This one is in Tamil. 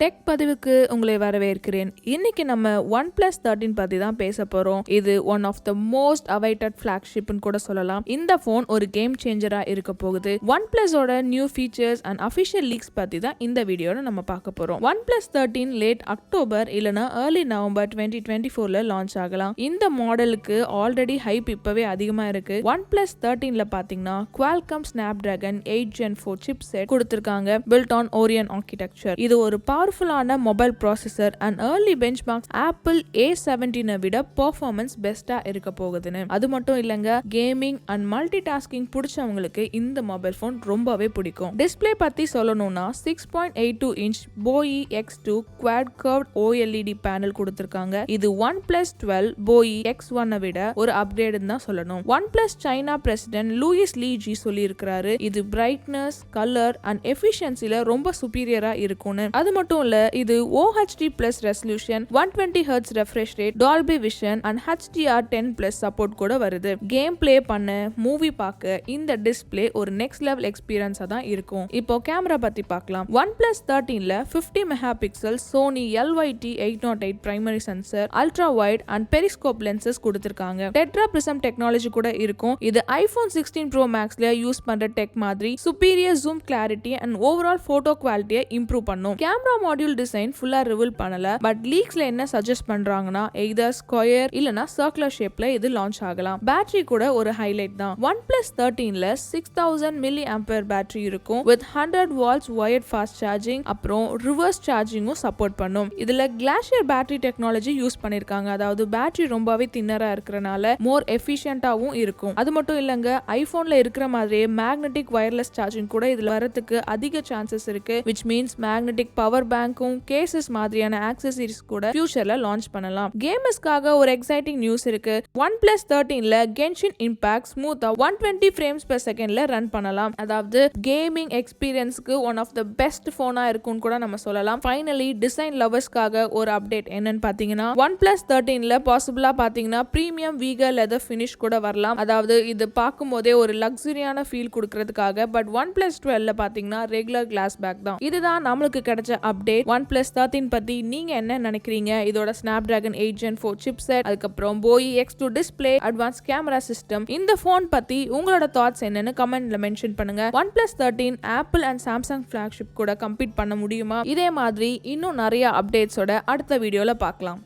டெக் பதிவுக்கு உங்களை வரவேற்கிறேன். இன்னைக்கு நம்ம ஒன் பிளஸ் தேர்ட்டின் பத்தி தான் பேச போறோம். இது one of the most awaited ஃபிளாக்ஷிப்னு கூட சொல்லலாம். இந்த ஃபோன் ஒரு கேம் சேஞ்சரா இருக்க போகுது. One பிளஸோட new features and official leaks பத்தி தான் இந்த வீடியோவில் நம்ம பார்க்க போறோம். One plus thirteen late October இல்லைன்னா ஏர்லி நவம்பர் டுவெண்ட்டி டுவெண்ட்டி ஃபோர்ல லான்ச் ஆகலாம். இந்த மாடலுக்கு ஆல்ரெடி ஹைப் இப்பவே அதிகமா இருக்கு. ஒன் பிளஸ் தேர்ட்டீன்ல பாத்தீங்கன்னா Qualcomm Snapdragon eight gen four chipset கொடுத்துருக்காங்க. பில்ட் ஆன் ஓரியன் ஆர்கிடெக்சர் இது ஒரு பவர்ஃபுல்லான mobile processor and early benchmarks Apple A செவன்டீனை விட பெர்ஃபார்மன்ஸ் பெஸ்ட்டாக இருக்க போகுதுன்னு. அது மட்டும் இல்லைங்க கேமிங் அண்ட் மல்டி டாஸ்கிங் பிடிச்சவங்களுக்கு இந்த மொபைல் ஃபோன் ரொம்பவே பிடிக்கும். டிஸ்பிளே பற்றி சொல்லணும்னா six point eight two inch BOE X two quad curve OLED panel கொடுத்துருக்காங்க. இது one plus twelve BOE X ஒன்னை விட ஒரு அப்கிரேடுன்னு தான் சொல்லணும். One plus China president Louis Lijie சொல்லியிருக்கிறாரு இது பிரைட்னஸ் கலர் அண்ட் எஃபிஷியன்சில ரொம்ப சுப்பீரியரா இருக்கும்னு. அது மட்டும் இல்ல இது QHD plus resolution one twenty hertz refresh rate Dolby Vision and HDR ten plus support கூட வருது. கேம் பிளே பண்ண மூவி பார்க்க இந்த டிஸ்பிளே ஒரு நெக்ஸ்ட் லெவல் எக்ஸ்பீரியன்ஸா தான் இருக்கும். இப்போ கேமரா பத்தி பார்க்கலாம் one plus தேர்ட்டீன்ல fifty megapixel Sony LYT eight naught eight primary sensor ultra wide and periscope lenses கொடுத்துருக்காங்க. டெட்ரா பிரிசம் டெக்னாலஜி கூட இருக்கும். இது ஐபோன் சிக்ஸ்டீன் ப்ரோ மேக்ஸ்ல யூஸ் பண்ற டெக் மாதிரி superior zoom clarity and overall photo குவாலிட்டியை இம்ப்ரூவ் பண்ணும். கேமரா மாடியூல் டிசைன் ஃபுல்லா ரிவீல் பண்ணல. பட் லீக்ஸ்ல என்ன சஜஸ்ட் பண்றாங்கன்னா எய்தர் ஸ்கொயர் இல்லனா சர்க்குலர் ஷேப்ல இது லான்ச் ஆகலாம். பேட்டரி கூட ஒரு ஹைலைட் தான். ஒன் பிளஸ் தேர்ட்டீன்ல six thousand milliampere battery இருக்கும். With hundred watts wired fast charging அப்புறம் ரிவர்ஸ் சார்ஜிங்கும் சப்போர்ட் பண்ணும். இதுல கிளாஷியர் பேட்டரி டெக்னாலஜி யூஸ் பண்ணிருக்காங்க. அதாவது பேட்டரி ரொம்பவே தின்னரா இருக்கிறனால மோர் எஃபிஷியண்ட்டாகவும் இருக்கும். அது மட்டும் இல்லைங்க ஐபோன்ல இருக்கிற மாதிரியே மேக்னெட்டிக் ஒயர்லெஸ் சார்ஜிங் கூட இதுல வரதுக்கு அதிக சான்சஸ் இருக்கு. விச் மீன்ஸ் மேக்னெட்டிக் பவர் பேங்க்கும் கேசஸ் மாதிரியான ஆக்சசரிஸ் கூட ஃபியூச்சர்ல லான்ச் பண்ணலாம். கேமர்ஸ்க்காக ஒரு எக்ஸைட்டிங் நியூஸ் இருக்கு. ஒன் பிளஸ் தேர்ட்டீன்ல கென்ஷின் இம்பாக்ட் ஸ்மூத்தா ஒன் டுவெண்ட்டி ஃப்ரேம்ஸ் பர் செகண்ட்ல ரன் பண்ணலாம். அதாவது கேமிங் எக்ஸ்பீரியன்ஸ்க்கு ஒன் ஆஃப் த பெஸ்ட் போனா இருக்கும்னு கூட நம்ம சொல்லலாம். ஃபைனலி டிசைன் லவர்ஸ்க்காக ஒரு அப்டேட் என்னன்னு பாத்தீங்கன்னா ஒன் பிளஸ் தேர்ட்டீன்ல பாசிபிளா பாத்தீங்கன்னா ப்ரீமியம் வீகர் லெதர் ஃபினிஷ் கூட வரலாம். அதாவது இது பார்க்கும்போதே ஒரு லக்ஸரியான ஃபீல் கொடுக்கறதுக்காக பட் ஒன் பிளஸ் டுவெல்ல பாத்தீங்கன்னா ரெகுலர் கிளாஸ் பேக் தான். இதுதான் நம்மளுக்கு கிடைச்ச அப்டேட் ஒன் பிளஸ் தேர்ட்டின் பத்தி நீங்க என்ன நினைக்கிறீங்க? இதோட snap dragon eight gen four chip set அதுக்கப்புறம் போய் X two display advance camera system இந்த ஃபோன் பத்தி உங்களோட தாட்ஸ் என்னன்னு கமெண்ட்ல மென்ஷன் பண்ணுங்க. One plus thirteen Apple and Samsung flagship கூட கம்பீட் பண்ண முடியுமா? இதே மாதிரி இன்னும் நிறைய அப்டேட்ஸோட அடுத்த வீடியோல பார்க்கலாம்.